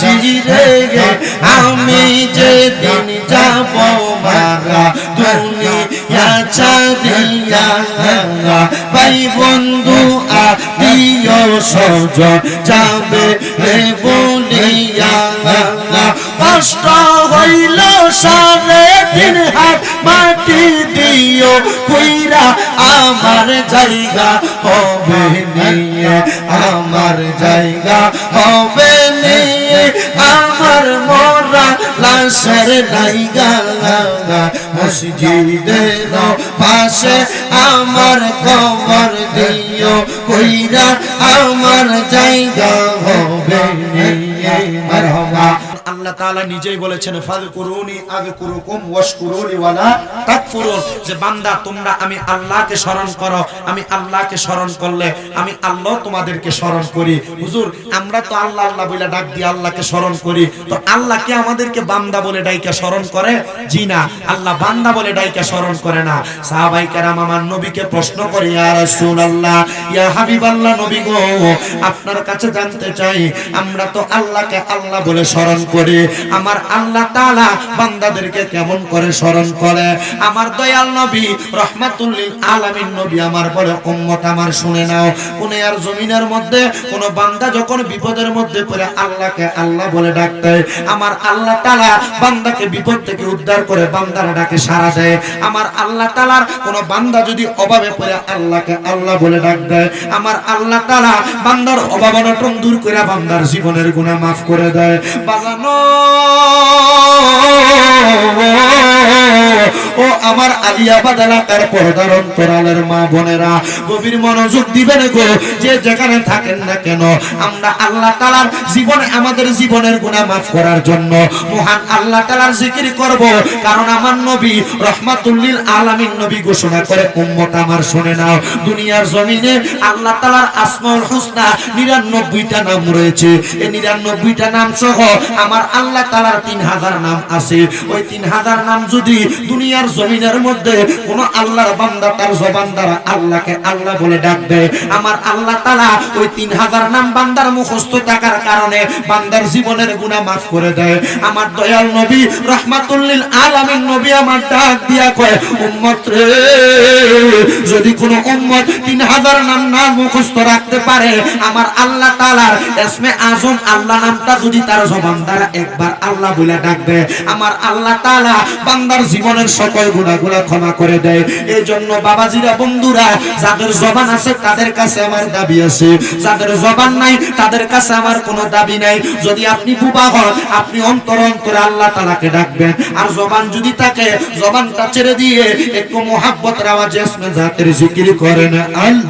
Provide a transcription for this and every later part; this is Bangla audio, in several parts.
শিরে আমি যেদিন যাব মারা দুনিয়া ভাই বন্ধু আত্মীয় সজ যাবে রে বলিয়া কষ্ট হইল সারে দিন হাত মাটি দিও কইরা আমার জায়গা হবে নিয়ে, আমার জায়গা হবে লাশের নাইগা মসজিদের পাশে আমার কবর দিও কইরা আমার জায়গা হবে মারহাবা আমাদেরকে বান্দা বলে ডাইকা স্মরণ করে? জি না, আল্লাহ বান্দা বলে ডাইকা স্মরণ করে না। আমার নবীকে প্রশ্ন আপনার কাছে জানতে চাই, আমরা তো আল্লাহকে আল্লাহ বলে স্মরণ করি। আমার আল্লাহ তাআলা বান্দাদেরকে কেমন করে স্মরণ করে? আমার দয়াল নবী, রহমাতুল্লিল আলামিন নবী আমার বলে উম্মত, আমার শুনে নাও। কোন আর জমিনের মধ্যে, কোন বান্দা যখন বিপদের মধ্যে পড়ে, আল্লাহকে আল্লাহ বলে ডাকতে। আমার আল্লাহ তাআলা বান্দাকে বিপদ থেকে উদ্ধার করে বান্দার ডাকে, সাড়া দেয়। আমার আল্লাহ তাআলার কোন বান্দা যদি অভাবে পড়ে, আল্লাহকে আল্লাহ বলে ডাক দেয়। আমার আল্লাহ তাআলা বান্দার অভাব অনটন দূর করে বান্দার জীবনের গুনাহ মাফ করে দেয়। বাজানো oh. ও আমার আলিয়াবাদ এলাকার পর্দার অন্তরালের মা বোনেরা, গভীর মনোযোগ দিবেন গো, যে যেখানে থাকেন না কেন, আমরা আল্লাহ তালার জীবনে, আমাদের জীবনের গুণা মাফ করার জন্য মহান আল্লাহ তালার জিকির করব। কারণ আমার নবী রহমাতুল্লিল আলামিন নবী ঘোষণা করে, উম্মত আমার শুনে নাও, দুনিয়ার জমিনে আল্লাহ তালার আসমাউল হুসনা নিরানব্বইটা নাম রয়েছে। এই নিরানব্বইটা নাম সহ আমার আল্লাহ তালার তিন হাজার নাম আছে। ওই তিন হাজার নাম যদি দুনিয়ার জমিনের মধ্যে কোন আল্লাহর বান্দা, তার জবান দ্বারা আল্লাহকে আল্লাহ বলে ডাকবে। আমার আল্লাহ তালা ওই তিন হাজার নাম বান্দার মুখস্থ থাকার কারণে বান্দার জীবনের গুণা মাফ করে দেয়। আমার দয়াল নবী রহমাতুল্লিল আলামিন নবী আমার ডাক দিয়া কয়, উম্মত রে, যদি কোনো উম্মত তিন হাজার নাম না মুখস্থ রাখতে পারে, আমার আল্লাহ তালার এসমে আজম আল্লাহ নামটা যদি তার জবান দ্বারা একবার আল্লাহ বলে ডাকবে, আমার আল্লাহ তালা বান্দার জীবনের সকল গুণাগুলা ক্ষমা করে দেয়। এই জন্য বাবাজিরা, বন্ধুরা, যাদের জবান আছে তাদের কাছে আমার দাবি আছে। যাদের জবান নাই তাদের কাছে আমার কোনো দাবি নাই। যদি আপনি বুবা হন, আপনি অন্তর অন্তরে আল্লাহ তালাকে ডাকবেন। আর জবান যদি থাকে, জবানটা ছেড়ে দিয়ে একটু মোহাব্বত আওয়াজে ইসমে জাতের জিকির করেন। আল্লাহ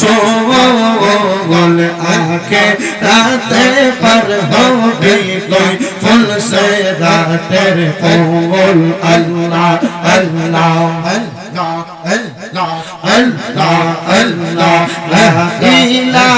সোল আখে রাতে পর হবে কই ফুল সে রাতের কোল আল্লাহ আল্লাহ আল্লাহ আল্লাহ আল্লাহ আল্লাহ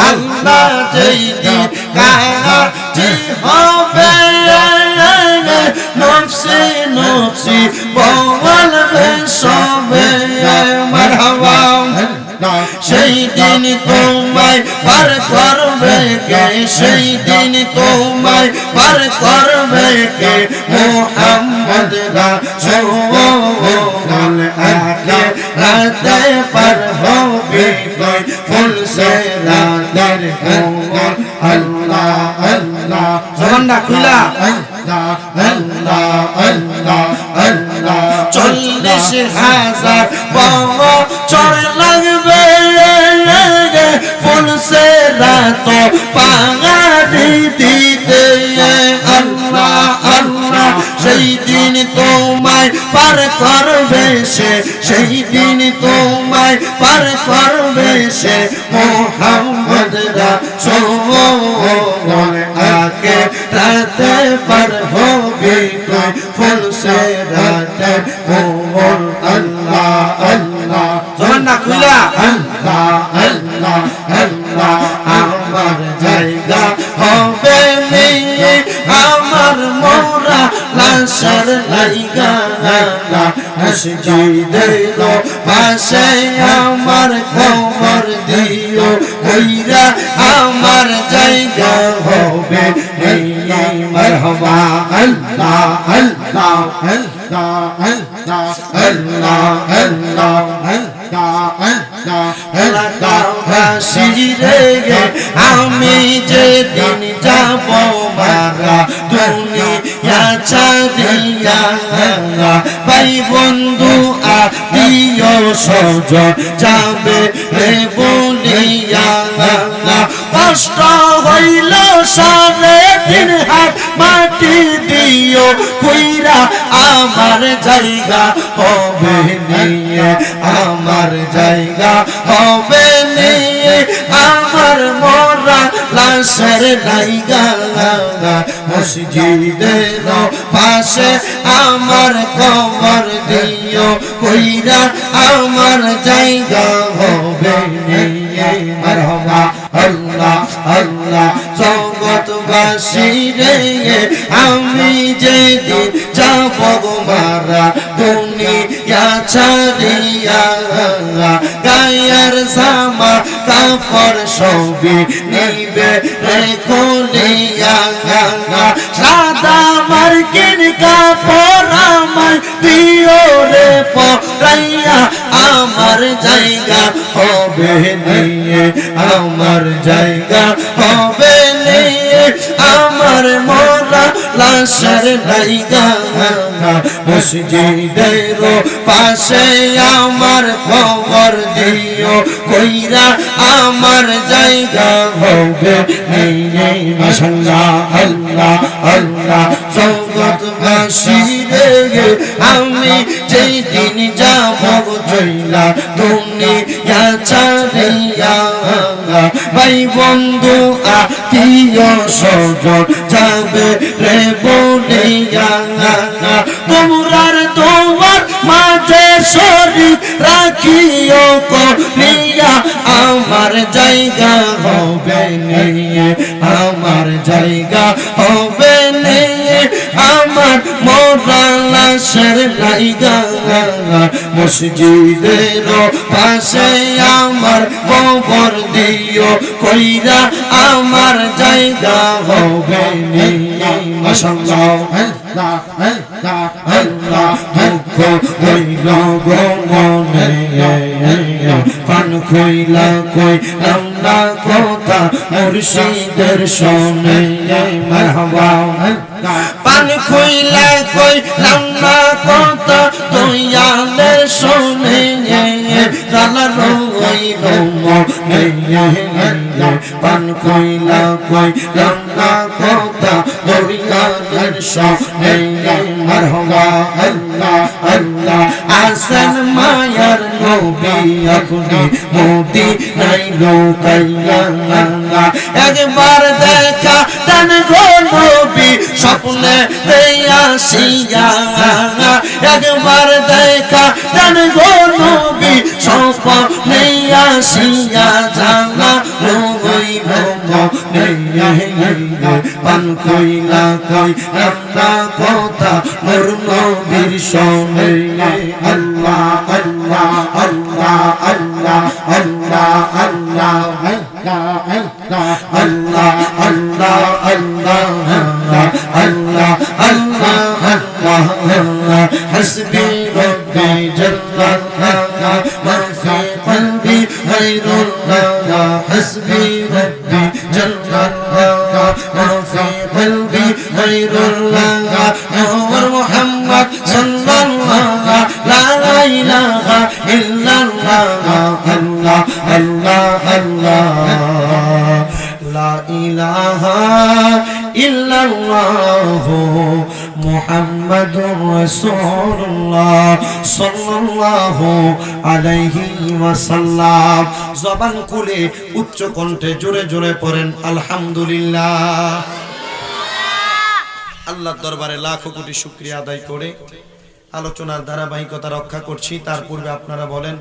আল্লাহ যেই কাহাতি হবে নফসি নফসি বল সবে মারহাবা সেই দিন তোমায় পার করবে কে সেই দিন তোমায় পার করবে কে মোহাম্মদ রাসূল फते पर हो बिल्कुल फुल से लादर होगा अल्लाह अल्लाह जबान खुला अल्लाह अल्लाह अल्लाह अल्लाह চল্লিশ হাজার বাবা চর লাগবে ফুলসে রাত পাঙাড়ি দিতে আল্লাহ আল্লাহ সেই দিন তোমায় পার কর সেই দিন তোমায় পার করবে সে মোহাম্মদ রাসূল আকে রাতে পার হবে তুই ফুল সে রাতে? মোহন আল্লাহ আল্লাহ জমান না খুইলা। আল্লাহ আল্লাহ আল্লাহ আমার জায়গা হবে নিয়ে আমার মোরা লাশার লাইগা মসজিদের আমি যেদিন যাব মারা দুনিয়া ভাই বন্ধু আত্মীয় সজ যাবে রে বলিয়া কষ্ট হইল সারে দিন হাত মাটি দিও, কুইরা আমার জায়গা হবে নিয়ে, আমার জায়গা হবে নিয়ে, আমার মরা লাশের লাইগা মসজিদের পাশে আমার কবর দিও, কইরা আমার জায়গা হবে নিয়ে। মারহাবা, আল্লাহ আল্লাহ জগৎবাসী রে আমি যেদিন যাব মারা, দুনিয়া ছাড়িয়া গায়ের জামা কাপড় সবই নিবে রে কলিয়া। সাদা মার্কিন কাপড় দিও মসজিদের পাশে আমার খবর দিও, কইরা আমার জায়গা হবে মাশাল্লাহ, আল্লাহ আল্লাহ। জগৎবাসী রে আমি যেই দিন যাব দুনিয়া ছাড়িয়া ভাই বন্ধু, আত্মীয় স্বজন যাবে রে বলিয়া আমার জায়গা হবে আমার জায়গা হবে নিয়ে, আমার মোরা লাশের লাইগা মসজিদের পাশে আমার কবর দিও, কইরা আমার জায়গা হবে নিয়ে, মাশাআল্লাহ আল্লাহ আল্লাহ আল্লাহ দুঃখ হইল গো মনে। পান খইলা কই লামলা কথা মুর্শিদের শোনে। মারহাবা। পান খইলা কই লামলা কথা দয়ালের শোনে। জালা রইল মনে। পান খইলা কই লামলা কথা দয়ালের শোনে মারহাবা আল্লাহ আল্লাহ আসন মায়ার নবী আপনি, মোদি নাই লোকাইয়া একবার দেখা টান গো স্বপ্নে আসিয়া একবার দেখা টান গো নবী, স্বপ্নে পান কইলা কই রান্না কথা মোর নবীর শোনে আল্লাহ আল্লাহ আল্লাহ আল্লাহ আল্লাহ আল্লাহ আল্লাহ আল্লাহ আল্লাহ আল্লাহ আল্লাহ আল্লাহ আল্লাহ حسبي ربي جل الله ما في قلبي غير الله حسبي ربي جل الله الله وفي قلبي غير الله نور محمد صلى الله لا إله إلا الله الله الله الله لا إله إلا الله محمد ইলাহা رسول الله صلى الله عليه وسلم। জবান খুলে উচ্চ কণ্ঠে জোরে জোরে পড়েন, আলহামদুলিল্লাহ। আল্লাহর দরবারে লাখো কোটি শুক্রিয়া আদায় করে আলোচনার ধারাবাহিকতা রক্ষা করছি। তার পূর্বে আপনারা বলেন